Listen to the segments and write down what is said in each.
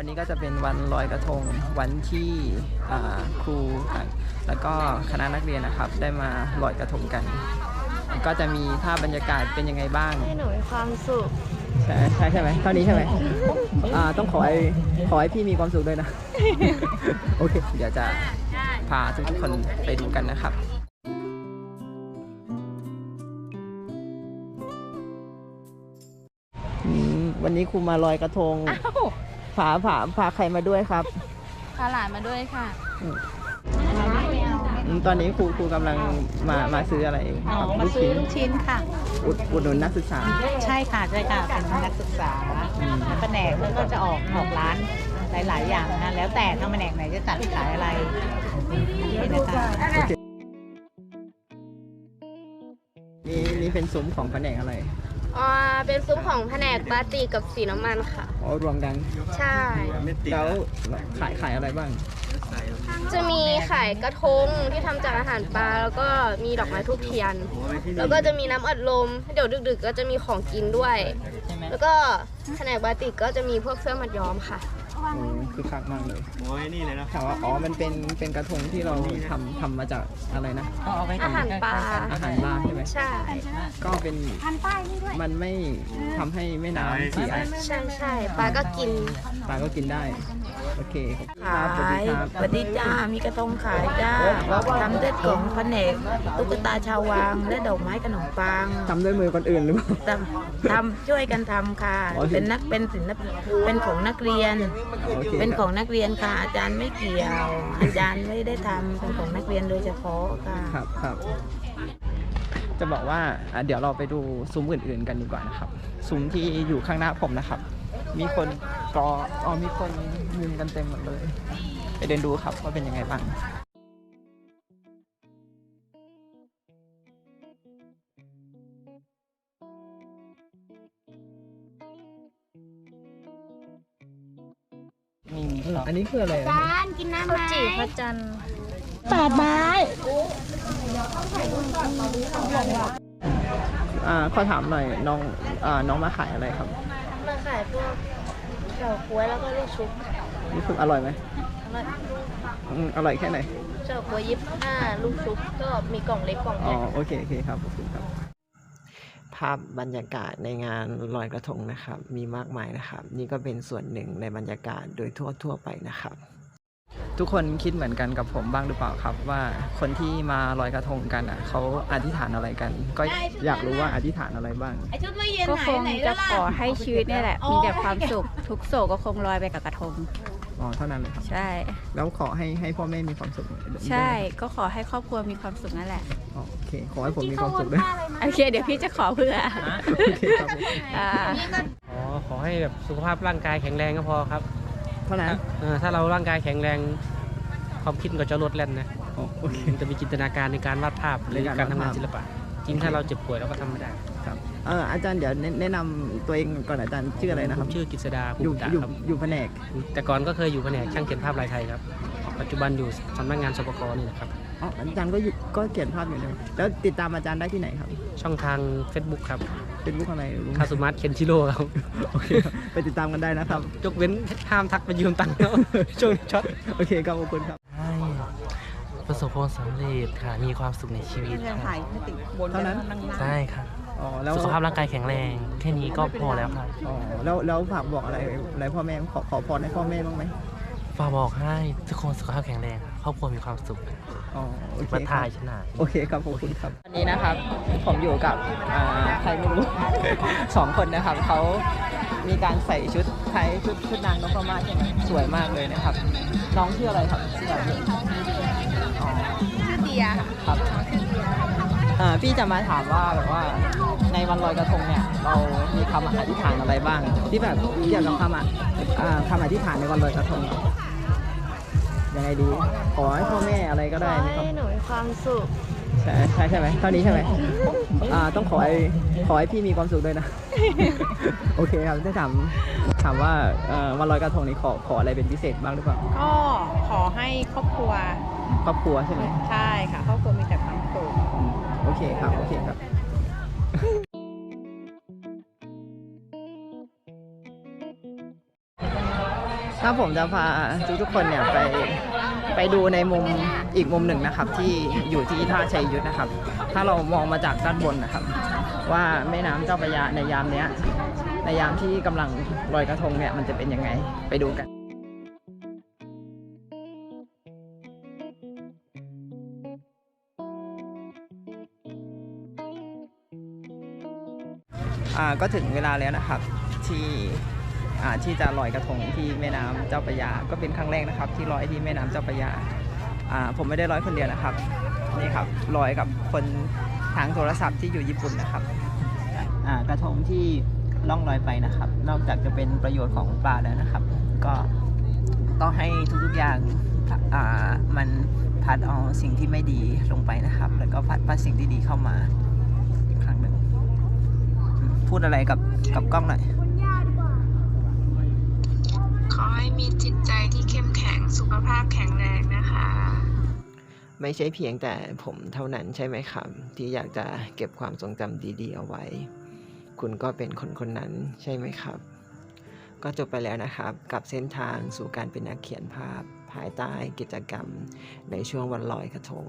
วันนี้ก็จะเป็นวันลอยกระทงวันที่อ่าครูต่างแล้วก็คณะนักเรียนนะครับ ได้มาลอยกระทงกัน ก็จะมีภาพบรรยากาศเป็นยังไงบ้างให้หนูมีความสุขใช่ใช่ใช่ไหมเท่านี้ใช่ไหมอ่าต้องขอให้ขอให้พี่มีความสุขด้วยนะ โอเค เดี๋ยวจะพาทุกคนไปดูกันนะครับอืมวันนี้ครูมาลอยกระทง พาพาพาใครมาด้วยครับพาหลานมาด้วยค่ะอืมตอนนี้ครูครูกำลังมามาซื้ออะไรอ๋อครับมาลูกซื้อชิ้นลูกชิ้นค่ะอุดอุดหนุนนักศึกษา ใช่ค่ะใช่ค่ะเป็นนักศึกษาอืมแผนกแล้วก็จะออกออกร้านหลาย ๆ อย่างนะแล้วแต่ทางแผนกไหนจะจัดขายอะไรนี่นะคะนี่นี่เป็นซุ้มของแผนกอะไร อ่าเป็นซุปของแผนกปาติกกับสีน้ำมันค่ะ อ๋อรวมกันใช่ แล้วขายขายอะไรบ้าง จะมีขายกระทงที่ทำจากอาหารปลาแล้วก็มีดอกไม้ทูบเทียน แล้วก็จะมีน้ำอัดลม เดี๋ยวดึกๆ ก็จะมีของกินด้วย แล้วก็แผนกบาติกก็จะมีพวกเสื้อมัดย้อมค่ะ โอ้คือคักมากเลยโอ้ยนี่เลยนะแต่ว่าอ๋อมันเป็นเป็นกระทงที่เราทำทำมาจากอะไรนะอาหารปลา อาหารปลาใช่ไหมใช่ ก็เป็นมันไม่ทำให้แม่น้ำเสียใช่ใช่ปลาก็กิน ปลาก็กินได้ โอเคคขารับสวัสดียครับ สวัสดีจ้า มีกระทงขายจ้าทำด้วยกล่องแผนกตุ๊กตาชาววังและดอกไม้ขนมปังทำด้วยมือคนอื่นหรือเปล่า ทำทำช่วยกันทำค่ะ อ๋อ เป็นนักเป็นศิลปเป็นของนักเรียน โอเคเป็นของนักเรียนค่ะ อาจารย์ไม่เกี่ยว อาจารย์ไม่ได้ทำเป็นของนักเรียนโดยเฉพาะค่ะ ครับครับ จะบอกว่าอะเดี๋ยวเราไปดูซุ้มอื่น ๆ กันดีกว่านะครับ ซุ้มที่อยู่ข้างหน้าผมนะครับ มีคนกออ๋อมีคนยืนกันเต็มหมดเลย ไปเดินดูครับว่าเป็นยังไงบ้างนี่มีอันนี้คืออะไรอะข้าวจี่พระจันทร์อ่าขอถามหน่อยน้องอ่าน้องมาขายอะไรครับ มาขายพวกเฉาก๊วยแล้วก็ลูกชุบนี่คืออร่อยไหมอร่อยอืมอร่อยแค่ไหนเฉาก๊วยยิบห้าลูกชุบก็มีกล่องเล็กกล่องใหอ๋อญ่โอเคโอเคครับขอบคุณครับ ภาพบรรยากาศในงานลอยกระทงนะครับ มีมากมายนะครับ นี่ก็เป็นส่วนหนึ่งในบรรยากาศโดยทั่วทั่วๆไปนะครับ ทุกคนคิดเหมือนกันกับผมบ้างหรือเปล่าครับ ว่าคนที่มาลอยกระทงกันอะเขาอธิษฐานอะไรกัน ก็อยากรู้ว่าอธิษฐานอะไรบ้างก็คงจะขอให้ชีวิตเนี่ยแหละ มีแต่ความสุข ทุกโศกก็คงลอยไปกับกระทง อ๋อเท่านั้นเลยครับ ใช่ แล้วขอให้ให้พ่อแม่มีความสุขด้วยใช่ ก็ขอให้ครอบครัวมีความสุขนั่นแหละอ๋อโอเค ขอให้ผมมีความสุขด้วยโอเค เดี๋ยวพี่จะขอเพื่อโอเคครับผมอ่าอ๋อขอให้แบบสุขภาพร่างกายแข็งแรงก็พอครับ เท่านั้นเออถ้าเราร่างกายแข็งแรงความคิดมันก็จะลดแล่นนะอ๋อโอเค มันจะมีจินตนาการในการวาดภาพหรือในการการทำงานวาดภาพ ศิลปะจริงถ้าเราเจ็บป่วยเราก็ทำไม่ได้ครับเอออาจารย์เดี๋ยวแนะแนะนำตัวเองก่อนอาจารย์ชื่ออะไรนะคผรับมชื่อกฤษดาภูอยู่มิตาอยู่ครับ อยู่แผนกแต่ก่อนก็เคยอยู่แผนกช่างเขียนภาพลายไทยครับ ปัจจุบันอยู่สำนักงานสปกนี่แหละครับ อ๋ออาจารย์ก็อยู่ก็เขียนภาพอยู่เลยแล้วติดตามอาจารย์ได้ที่ไหนครับ ช่องทาง Facebook ครับ เป็นบุ๊กอะไรรู้ไหมคาสุมัตเคนชิโร่ครับ โอเคครับไปติดตามกันได้นะครับ ยกเว้นห้ามทักไปยืมตังค์เขาช่วงนี้ช็อต โอเคครับขอบคุณครับให้ประสบความสำเร็จค่ะ มีความสุขในชีวิตค่ะเท่านั้น ใช่ค่ะ อ๋อแล้วสุขภาพร่างกายแข็งแรง แค่นี้ก็พอแล้วค่ะอ๋อแล้วแล้วฝากบอกอะไรอะไรพ่อแม่ขอขอพรให้พ่อแม่บ้างไหมฝากบอกให้ทุกคนสุขภาพแข็งแรงค รอบครัวมีความสุขอ๋อโอเคมาคทารับยชนะ โอเคครับขอบคุณครับวันนี้นะครับผมอยู่กับอ่าใครไม่รู้ สองคนนะครับเขามีการใส่ชุดไทยชุดชุดนางนพมาศใช่ไหมสวยมากเลยนะครับ น้องชื่ออะไรครับชื่ออะไรอ๋อชื่อเดียค่ะครับอ่าพี่จะมาถามว่าแบบว่าในวันลอยกระทงเนี่ย เรามีคำอธิษฐานอะไรบ้าง ที่แบบเกี่ยวกับคำอะอ่าคำอธิษฐานในวันลอยกระทง ยังไงดี ขอให้พ่อแม่อะไรก็ขได้อนะครับ ให้หนูมีความสุข ใช่ใช่ใช่ไหมเท่านี้ใช่ไหมอ่าต้องขอให้ขอให้พี่มีความสุขด้วยนะ โอเคครับจะถามถามว่าเอ่อวันลอยกระทงนี้ขอขออะไรเป็นพิเศษบ้างหรือเปล่าก็ขอให้ครอบครัว ครอบครัวใช่ไหมใช่ค่ะ ครอบครัวมีแต่ความสุขอืมโอเคครับโอเคครับ ถ้าผมจะพาทุกๆคนเนี่ยไปไปดูในมุมอีกมุมหนึ่งนะครับ ที่อยู่ที่ท่าชัยยุทธนะครับ ถ้าเรามองมาจากด้านบนนะครับ ว่าแม่น้ำเจ้าพระยาในยามเนี้ยในยามที่กำลังลอยกระทงเนี่ยมันจะเป็นยังไงไปดูกันอ่าก็ถึงเวลาแล้วนะครับที่ ที่จะลอยกระทงที่แม่น้ำเจ้าพระยา ก็เป็นครั้งแรกนะครับ ที่ลอยที่แม่น้ำเจ้าพระยาผมไม่ได้ลอยคนเดียวนะครับนี่ครับลอยกับคนทางโทรศัพท์ที่อยู่ญี่ปุ่นนะครับกระทงที่ล่องลอยไปนะครับ นอกจากจะเป็นประโยชน์ของปลาแล้วนะครับ ก็ต้องให้ทุกๆอย่างมันพัดเอาสิ่งที่ไม่ดีลงไปนะครับ แล้วก็พัดพัดสิ่งที่ดีเข้ามาอีกครั้งหนึ่งพูดอะไรกับกับกล้องหน่อย ขอให้ มีจิตใจที่เข้มแข็งสุขภาพแข็งแรงนะคะ ไม่ใช่เพียงแต่ผมเท่านั้นใช่ไหมครับ ที่อยากจะเก็บความทรงจำดีๆเอาไว้ คุณก็เป็นคนคนนั้นใช่ไหมครับ ก็จบไปแล้วนะครับ กับเส้นทางสู่การเป็นนักเขียนภาพ ภายใต้กิจกรรมในช่วงวันลอยกระทง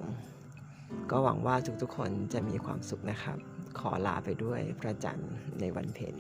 ก็หวังว่าทุกๆคนจะมีความสุขนะครับ ขอลาไปด้วยพระจันทร์ในวันเพ็ญ